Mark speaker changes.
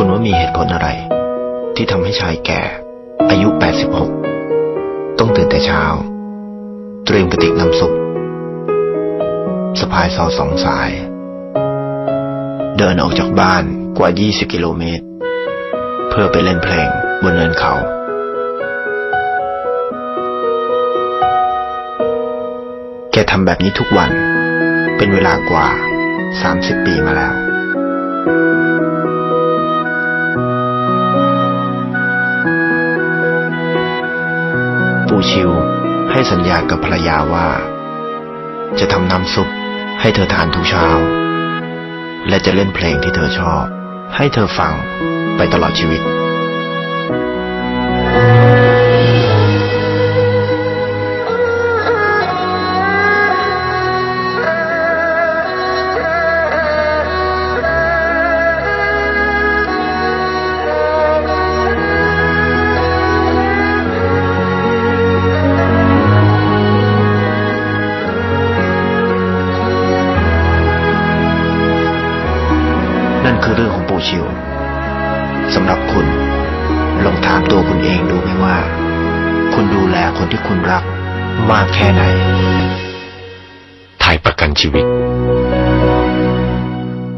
Speaker 1: คุณว่ามีเหตุผลอะไร ที่ทำให้ชายแก่ อายุ 86 ต้องตื่นแต่เช้า เตรียมกระติกน้ำซุปสะพายซอสองสาย เดินออกจากบ้านกว่า 20 กิโลเมตร เพื่อไปเล่นเพลงบนเนินเขาแกทำแบบนี้ทุกวัน เป็นเวลากว่า 30 ปีมาแล้ว ชิวให้สัญญากับภรรยาว่า จะทำน้ำซุปให้เธอทานทุกเช้า และจะเล่นเพลงที่เธอชอบ ให้เธอฟังไปตลอดชีวิต นั่นคือเรื่องของปู่ชิวสำหรับคุณ ลองถามตัวคุณเองดูไหมว่า คุณดูแลคนที่คุณรักมากแค่ไหน
Speaker 2: ไทยประกันชีวิต